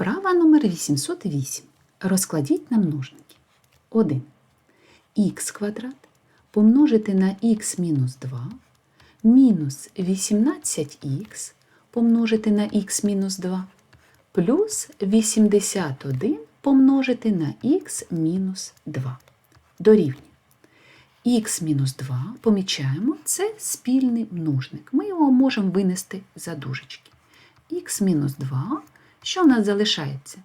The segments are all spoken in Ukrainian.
Вправа номер 808. Розкладіть на множники. 1. Х квадрат помножити на х мінус 2 мінус 18х помножити на х мінус 2 плюс 81 помножити на х мінус 2 дорівнює. х мінус 2 помічаємо, це спільний множник. Ми його можемо винести за дужечки. х мінус 2, що в нас залишається?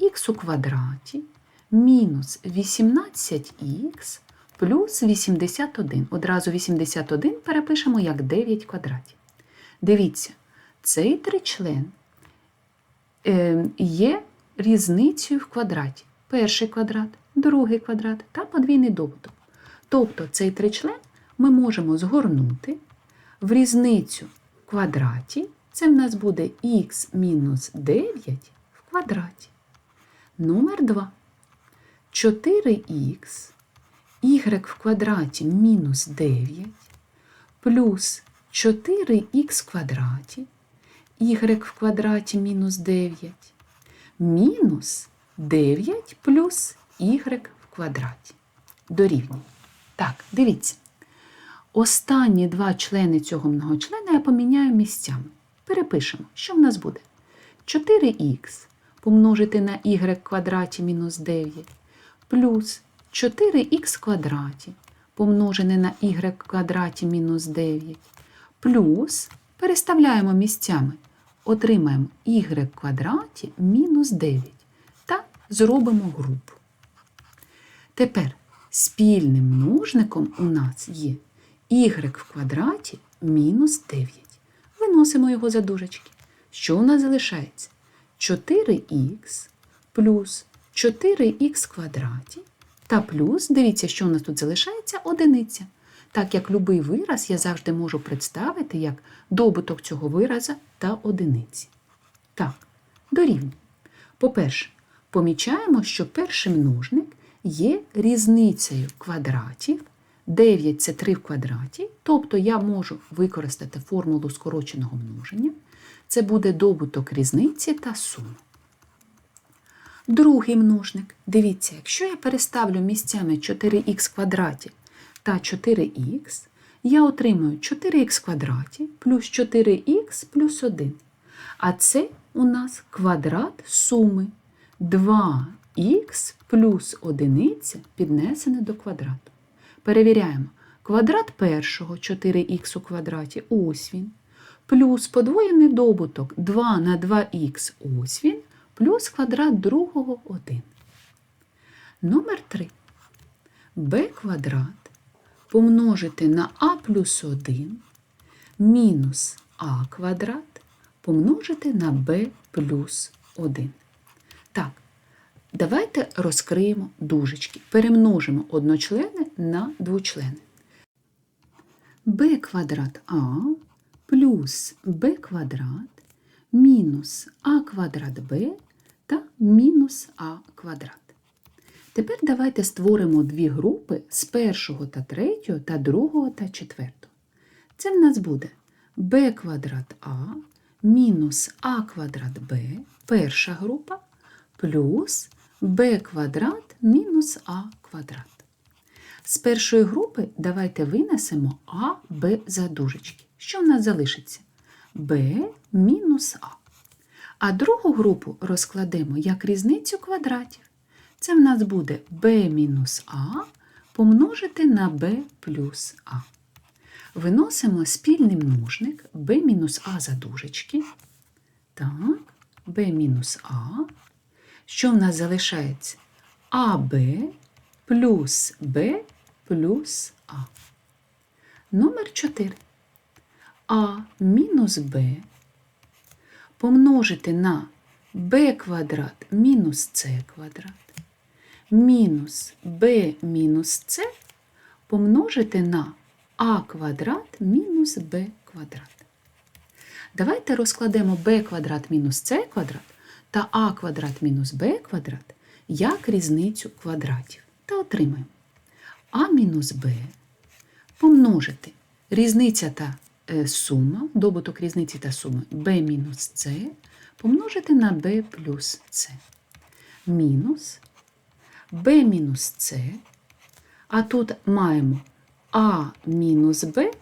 х у квадраті мінус 18х плюс 81. Одразу 81 перепишемо як 9 квадратів. Дивіться, цей тричлен е, є різницею в квадраті. Перший квадрат, другий квадрат та подвійний добуток. Тобто цей тричлен ми можемо згорнути в різницю в квадраті. Це в нас буде мінус 9 в квадраті. Номер 2. 4х y в квадраті мінус 9 плюс 4х в квадраті y в квадраті мінус 9 мінус 9 плюс y в квадраті. Дорівнює. Так, дивіться. Останні два члени цього многочлена я поміняю місцями. Перепишемо, що в нас буде? 4х помножити на y квадраті мінус 9 плюс 4х в квадраті помножене на y квадраті мінус 9 плюс переставляємо місцями, отримаємо y квадраті мінус 9 та зробимо групу. Тепер спільним множником у нас є y в квадраті мінус 9. Виносимо його за дужечки. Що у нас залишається? 4х плюс 4х в квадраті та плюс, дивіться, що у нас тут залишається, одиниця. Так як любий вираз я завжди можу представити як добуток цього вираза та одиниці. Так, дорівнює. По-перше, помічаємо, що перший множник є різницею квадратів. 9 це 3 в квадраті, тобто я можу використати формулу скороченого множення. Це буде добуток різниці та суми. Другий множник. Дивіться, якщо я переставлю місцями 4х квадраті та 4х, я отримаю 4х квадраті плюс 4х плюс 1. А це у нас квадрат суми 2х плюс 1 піднесене до квадрату. Перевіряємо. Квадрат першого 4х у квадраті ось він. Плюс подвоєний добуток 2 на 2х ось він, плюс квадрат другого 1. Номер 3. b квадрат помножити на а плюс 1 мінус а квадрат помножити на b плюс 1. Так, давайте розкриємо дужечки. Перемножимо одночлени на двочлени. b квадрат а плюс b квадрат мінус а квадрат b та мінус а квадрат. Тепер давайте створимо дві групи з першого та третього та другого та четвертого. Це в нас буде b квадрат а мінус а квадрат b, перша група, плюс b квадрат мінус а квадрат. З першої групи давайте винесемо а, b за дужечки. Що в нас залишиться? b мінус а. А другу групу розкладемо як різницю квадратів. Це в нас буде b мінус а помножити на b плюс а. Виносимо спільний множник b мінус а за дужечки. Так, b мінус а. Що в нас залишається? АБ плюс b плюс а. Номер 4. А мінус b помножити на b квадрат мінус c квадрат мінус b мінус c помножити на а квадрат мінус b квадрат. Давайте розкладемо b квадрат мінус c квадрат та а квадрат мінус b квадрат як різницю квадратів та отримаємо а мінус b помножити різниця та е, сума, добуток різниці та суми b мінус c помножити на b плюс c. Мінус b мінус c. А тут маємо а мінус b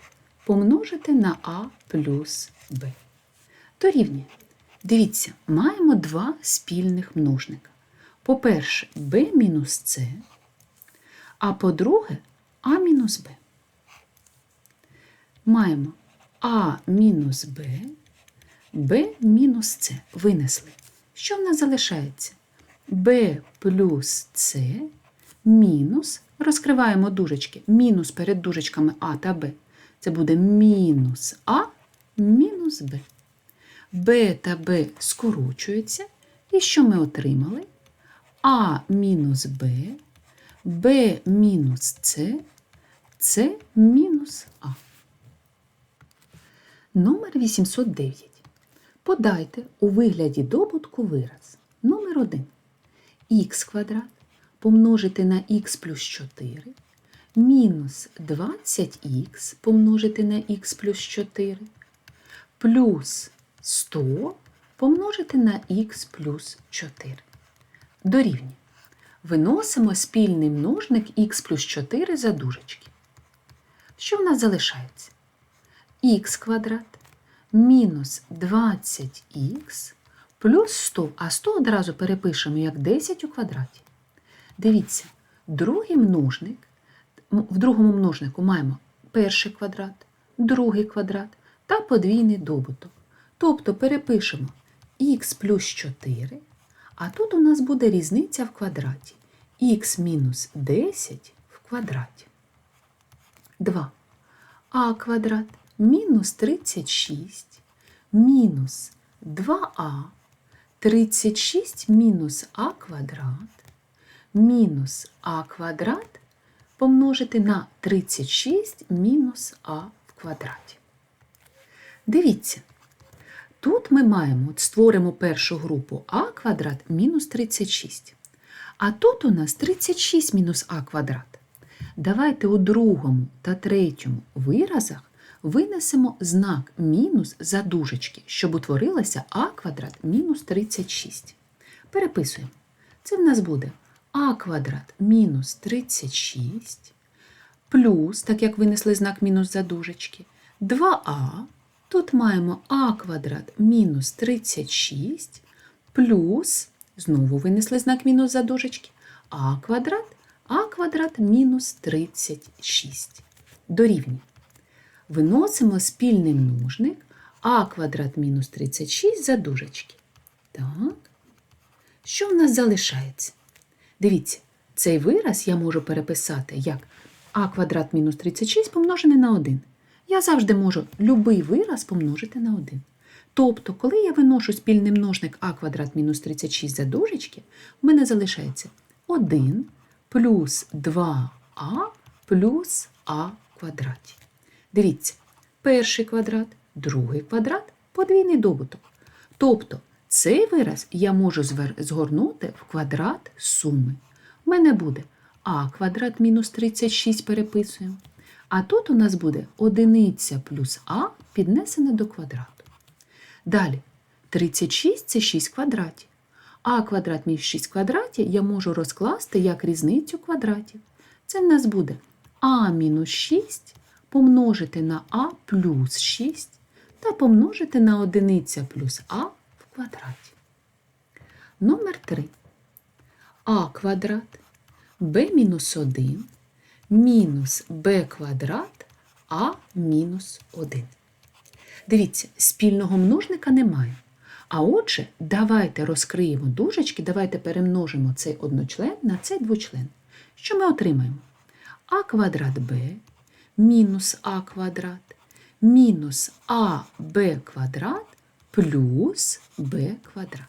помножити на а плюс b. Дорівнює. Дивіться, маємо два спільних множника. По-перше, b мінус c, а по-друге, а мінус b. Маємо а мінус b, b мінус c. Винесли. Що в нас залишається? b плюс c мінус, розкриваємо дужечки, мінус перед дужечками а та b. Це буде мінус а мінус b. b та b скорочуються. І що ми отримали? а мінус b, b мінус c, c мінус а. Номер 809. Подайте у вигляді добутку вираз. Номер 1. х квадрат помножити на х плюс 4 мінус 20х помножити на х плюс 4 плюс 100 помножити на х плюс 4. Дорівнює. Виносимо спільний множник х плюс 4 за дужечки. Що в нас залишається? х квадрат мінус 20х плюс 100, а 100 одразу перепишемо як 10 у квадраті. Дивіться, другий множник, в другому множнику маємо перший квадрат, другий квадрат та подвійний добуток. Тобто перепишемо х плюс 4, а тут у нас буде різниця в квадраті. х мінус 10 в квадраті. 2. а квадрат мінус 36 мінус 2а 36 мінус а квадрат мінус а квадрат помножити на 36 мінус а в квадраті. Дивіться, тут ми маємо, створимо першу групу а квадрат мінус 36. А тут у нас 36 мінус а квадрат. Давайте у другому та третьому виразах винесемо знак мінус за дужечки, щоб утворилося а квадрат мінус 36. Переписуємо. Це в нас буде а квадрат мінус 36 плюс, так як винесли знак мінус за дужечки, 2а. Тут маємо а квадрат мінус 36 плюс, знову винесли знак мінус за дужечки, а квадрат, а квадрат мінус 36. Дорівнює. Виносимо спільний множник а квадрат мінус 36 за дужечки. Так. Що в нас залишається? Дивіться, цей вираз я можу переписати як а квадрат мінус 36 помножене на 1. Я завжди можу любий вираз помножити на 1. Тобто, коли я виношу спільний множник а квадрат мінус 36 за дужечки, в мене залишається 1 плюс 2а плюс а квадраті. Дивіться, перший квадрат, другий квадрат, подвійний добуток. Тобто цей вираз я можу згорнути в квадрат суми. У мене буде а квадрат мінус 36 переписуємо. А тут у нас буде одиниця плюс а піднесене до квадрату. Далі 36 це 6 квадратів. А квадрат мінус 6 квадратів я можу розкласти як різницю квадратів. Це в нас буде а мінус 6 помножити на а плюс 6 та помножити на одиниця плюс а в квадраті. Номер 3. а квадрат b мінус 1 мінус b квадрат а мінус 1. Дивіться, спільного множника немає. А отже, давайте розкриємо дужечки, давайте перемножимо цей одночлен на цей двочлен. Що ми отримаємо? а квадрат b мінус а квадрат мінус аб квадрат плюс b квадрат.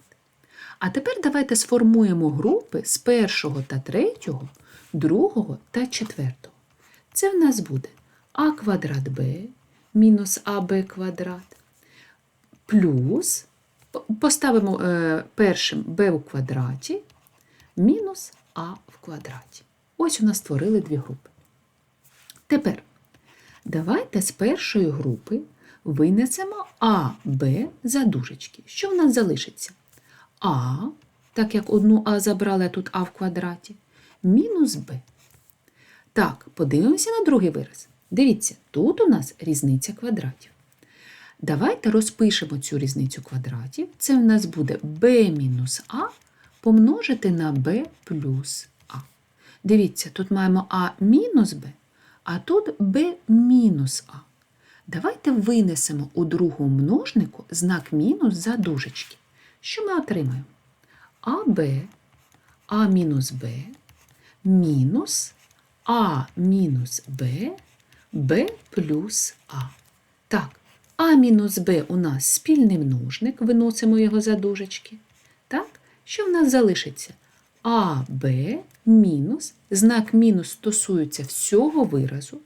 А тепер давайте сформуємо групи з першого та третього, другого та четвертого. Це в нас буде а квадрат b мінус аб квадрат плюс поставимо е, першим b у квадраті мінус а в квадраті. Ось у нас створили дві групи. Тепер давайте з першої групи Винесемо А, Б за дужечки. Що в нас залишиться? А, так як одну А забрали, а тут А в квадраті, мінус Б. Так, подивимося на другий вираз. Дивіться, тут у нас різниця квадратів. Давайте розпишемо цю різницю квадратів. Це в нас буде b мінус А помножити на b плюс А. Дивіться, тут маємо А мінус Б, а тут b мінус А. Давайте винесемо у другому множнику знак мінус за дужечки. Що ми отримаємо? АБ, А мінус Б, мінус А мінус Б, Б плюс А. Так, А мінус Б у нас спільний множник, виносимо його за дужечки. Так, що в нас залишиться? АБ мінус, знак мінус стосується всього виразу,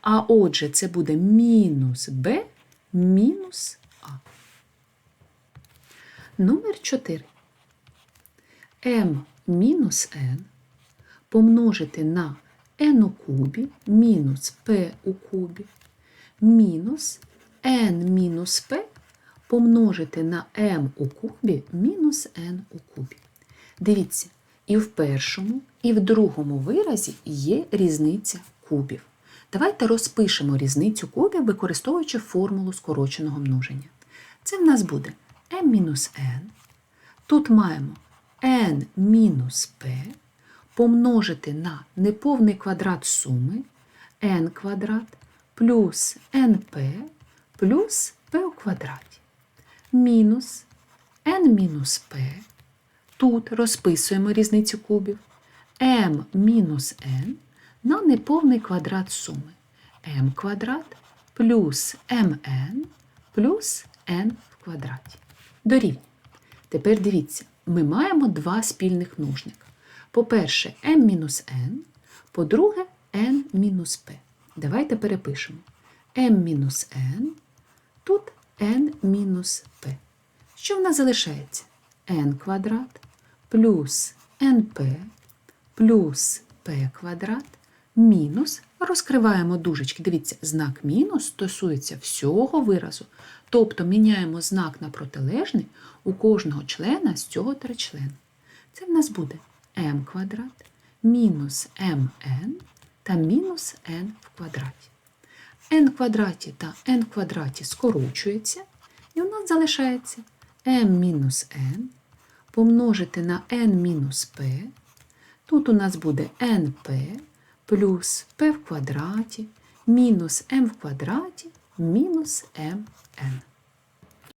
а отже, це буде мінус Б мінус А. Номер 4. М мінус N помножити на n у кубі мінус p у кубі мінус n мінус p помножити на m у кубі мінус n у кубі. Дивіться, і в першому, і в другому виразі є різниця кубів. Давайте розпишемо різницю кубів, використовуючи формулу скороченого множення. Це в нас буде m мінус n. Тут маємо n мінус p помножити на неповний квадрат суми n квадрат плюс np плюс p у квадраті. Мінус n мінус p. Тут розписуємо різницю кубів m мінус n на неповний квадрат суми m квадрат плюс mn плюс n в квадраті. Дорівнює. Тепер дивіться, ми маємо два спільних множника. По-перше, m-n, по-друге, n-p. Давайте перепишемо. m-n, тут n-p. Що в нас залишається? n квадрат плюс np плюс p квадрат мінус. Розкриваємо дужечки. Дивіться, знак мінус стосується всього виразу. Тобто міняємо знак на протилежний у кожного члена з цього тричлена. Це в нас буде m квадрат мінус mn та мінус n в квадраті. n квадраті та n квадраті скорочується, і у нас залишається m мінус n помножити на n мінус p. Тут у нас буде np плюс p в квадраті мінус m в квадраті мінус mn.